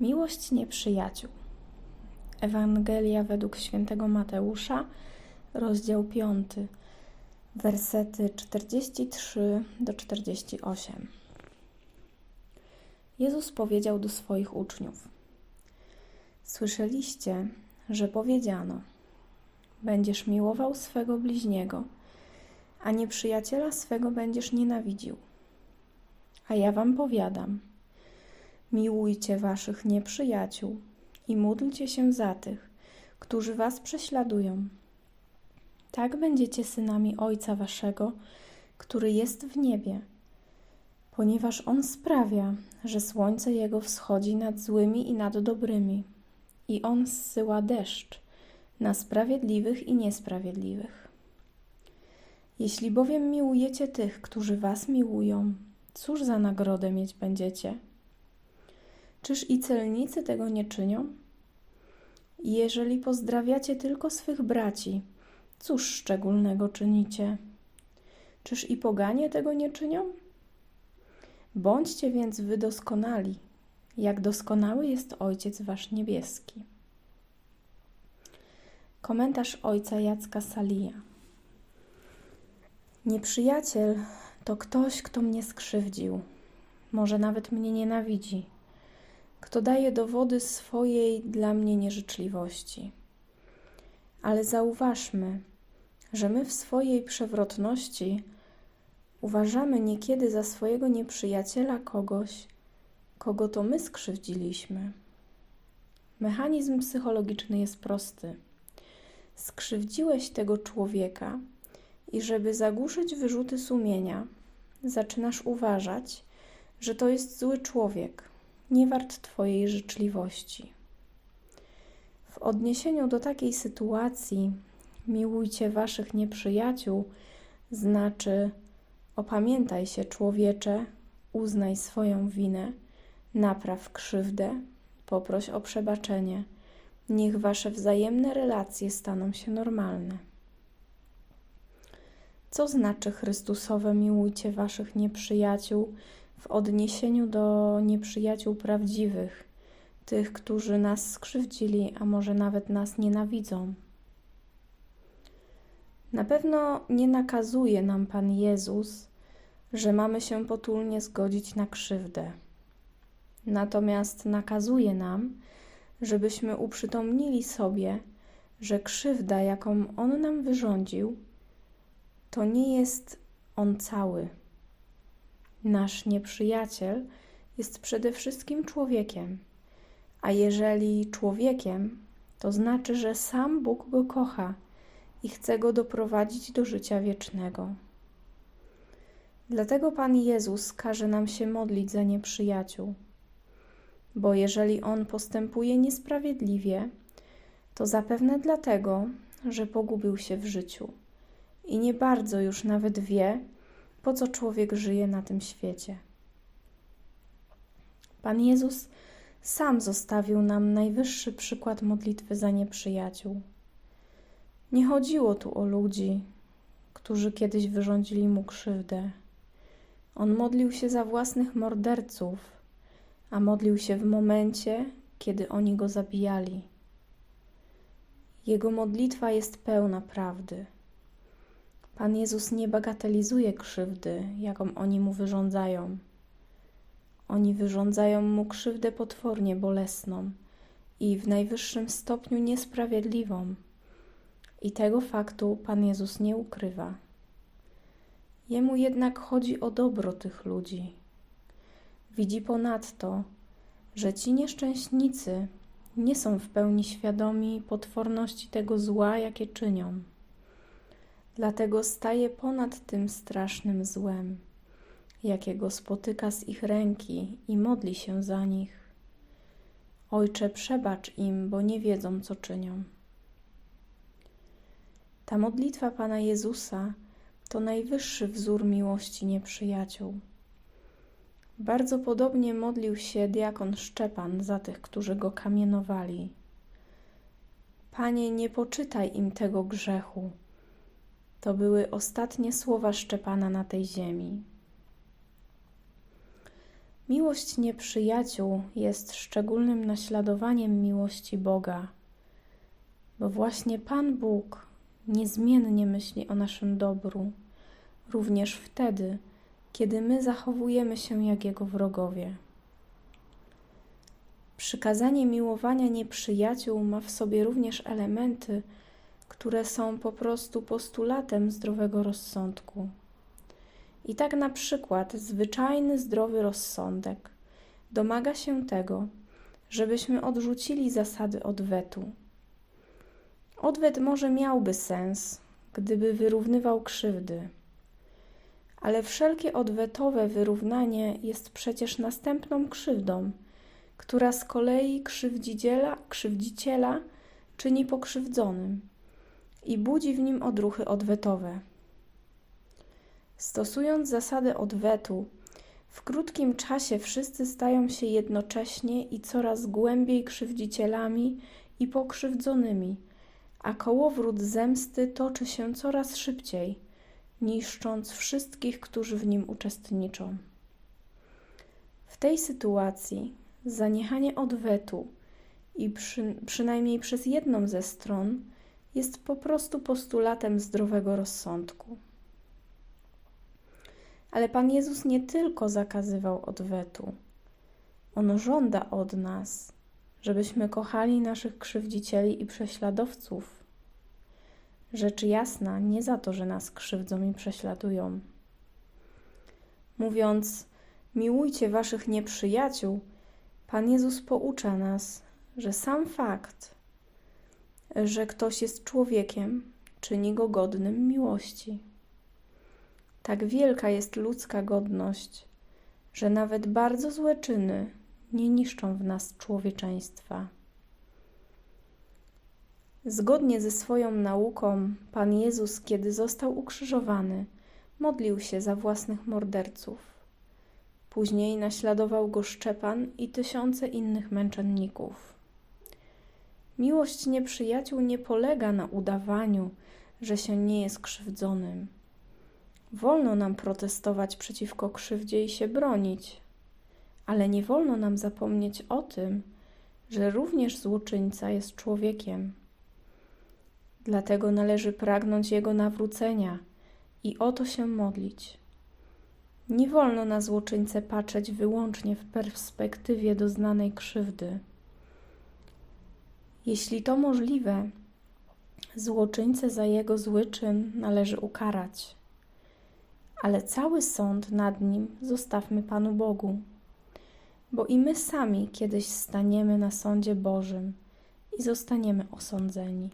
Miłość nieprzyjaciół. Ewangelia według świętego Mateusza, rozdział 5, wersety 43 do 48. Jezus powiedział do swoich uczniów: Słyszeliście, że powiedziano: Będziesz miłował swego bliźniego, a nieprzyjaciela swego będziesz nienawidził. A ja wam powiadam: Miłujcie waszych nieprzyjaciół i módlcie się za tych, którzy was prześladują. Tak będziecie synami Ojca waszego, który jest w niebie, ponieważ On sprawia, że słońce Jego wschodzi nad złymi i nad dobrymi, i On zsyła deszcz na sprawiedliwych i niesprawiedliwych. Jeśli bowiem miłujecie tych, którzy was miłują, cóż za nagrodę mieć będziecie? Czyż i celnicy tego nie czynią? Jeżeli pozdrawiacie tylko swych braci, cóż szczególnego czynicie? Czyż i poganie tego nie czynią? Bądźcie więc wy doskonali, jak doskonały jest Ojciec Wasz Niebieski. Komentarz ojca Jacka Salija. Nieprzyjaciel to ktoś, kto mnie skrzywdził, może nawet mnie nienawidzi kto daje dowody swojej dla mnie nieżyczliwości. Ale zauważmy, że my w swojej przewrotności uważamy niekiedy za swojego nieprzyjaciela kogoś, kogo to my skrzywdziliśmy. Mechanizm psychologiczny jest prosty. Skrzywdziłeś tego człowieka i żeby zagłuszyć wyrzuty sumienia, zaczynasz uważać, że to jest zły człowiek, nie wart Twojej życzliwości. W odniesieniu do takiej sytuacji miłujcie Waszych nieprzyjaciół, znaczy opamiętaj się, człowiecze, uznaj swoją winę, napraw krzywdę, poproś o przebaczenie. Niech Wasze wzajemne relacje staną się normalne. Co znaczy Chrystusowe miłujcie Waszych nieprzyjaciół? W odniesieniu do nieprzyjaciół prawdziwych, tych, którzy nas skrzywdzili, a może nawet nas nienawidzą. Na pewno nie nakazuje nam Pan Jezus, że mamy się potulnie zgodzić na krzywdę. Natomiast nakazuje nam, żebyśmy uprzytomnili sobie, że krzywda, jaką On nam wyrządził, to nie jest On cały Nasz nieprzyjaciel jest przede wszystkim człowiekiem, a jeżeli człowiekiem, to znaczy, że sam Bóg go kocha i chce go doprowadzić do życia wiecznego. Dlatego Pan Jezus każe nam się modlić za nieprzyjaciół, bo jeżeli on postępuje niesprawiedliwie, to zapewne dlatego, że pogubił się w życiu. I nie bardzo już nawet wie, po co człowiek żyje na tym świecie. Pan Jezus sam zostawił nam najwyższy przykład modlitwy za nieprzyjaciół. Nie chodziło tu o ludzi, którzy kiedyś wyrządzili mu krzywdę. On modlił się za własnych morderców, a modlił się w momencie, kiedy oni go zabijali. Jego modlitwa jest pełna prawdy. Pan Jezus nie bagatelizuje krzywdy, jaką oni mu wyrządzają. Oni wyrządzają mu krzywdę potwornie bolesną i w najwyższym stopniu niesprawiedliwą. I tego faktu Pan Jezus nie ukrywa. Jemu jednak chodzi o dobro tych ludzi. Widzi ponadto, że ci nieszczęśnicy nie są w pełni świadomi potworności tego zła, jakie czynią. Dlatego staje ponad tym strasznym złem, jakiego spotyka z ich ręki i modli się za nich. Ojcze, przebacz im, bo nie wiedzą, co czynią. Ta modlitwa Pana Jezusa to najwyższy wzór miłości nieprzyjaciół. Bardzo podobnie modlił się diakon Szczepan za tych, którzy go kamienowali. Panie, nie poczytaj im tego grzechu to były ostatnie słowa Szczepana na tej ziemi. Miłość nieprzyjaciół jest szczególnym naśladowaniem miłości Boga, bo właśnie Pan Bóg niezmiennie myśli o naszym dobru, również wtedy, kiedy my zachowujemy się jak Jego wrogowie. Przykazanie miłowania nieprzyjaciół ma w sobie również elementy, które są po prostu postulatem zdrowego rozsądku. I tak na przykład zwyczajny zdrowy rozsądek domaga się tego, żebyśmy odrzucili zasady odwetu. Odwet może miałby sens, gdyby wyrównywał krzywdy, ale wszelkie odwetowe wyrównanie jest przecież następną krzywdą, która z kolei krzywdziciela, krzywdziciela czyni pokrzywdzonym i budzi w nim odruchy odwetowe. Stosując zasady odwetu, w krótkim czasie wszyscy stają się jednocześnie i coraz głębiej krzywdzicielami i pokrzywdzonymi, a kołowrót zemsty toczy się coraz szybciej, niszcząc wszystkich, którzy w nim uczestniczą. W tej sytuacji zaniechanie odwetu i przy, przynajmniej przez jedną ze stron jest po prostu postulatem zdrowego rozsądku. Ale Pan Jezus nie tylko zakazywał odwetu. On żąda od nas, żebyśmy kochali naszych krzywdzicieli i prześladowców. Rzecz jasna, nie za to, że nas krzywdzą i prześladują. Mówiąc, miłujcie waszych nieprzyjaciół, Pan Jezus poucza nas, że sam fakt, że ktoś jest człowiekiem, czyni go godnym miłości. Tak wielka jest ludzka godność, że nawet bardzo złe czyny nie niszczą w nas człowieczeństwa. Zgodnie ze swoją nauką, Pan Jezus, kiedy został ukrzyżowany, modlił się za własnych morderców. Później naśladował go Szczepan i tysiące innych męczenników. Miłość nieprzyjaciół nie polega na udawaniu, że się nie jest krzywdzonym. Wolno nam protestować przeciwko krzywdzie i się bronić, ale nie wolno nam zapomnieć o tym, że również złoczyńca jest człowiekiem. Dlatego należy pragnąć jego nawrócenia i o to się modlić. Nie wolno na złoczyńcę patrzeć wyłącznie w perspektywie doznanej krzywdy. Jeśli to możliwe, złoczyńcę za jego zły czyn należy ukarać, ale cały sąd nad nim zostawmy Panu Bogu, bo i my sami kiedyś staniemy na sądzie Bożym i zostaniemy osądzeni.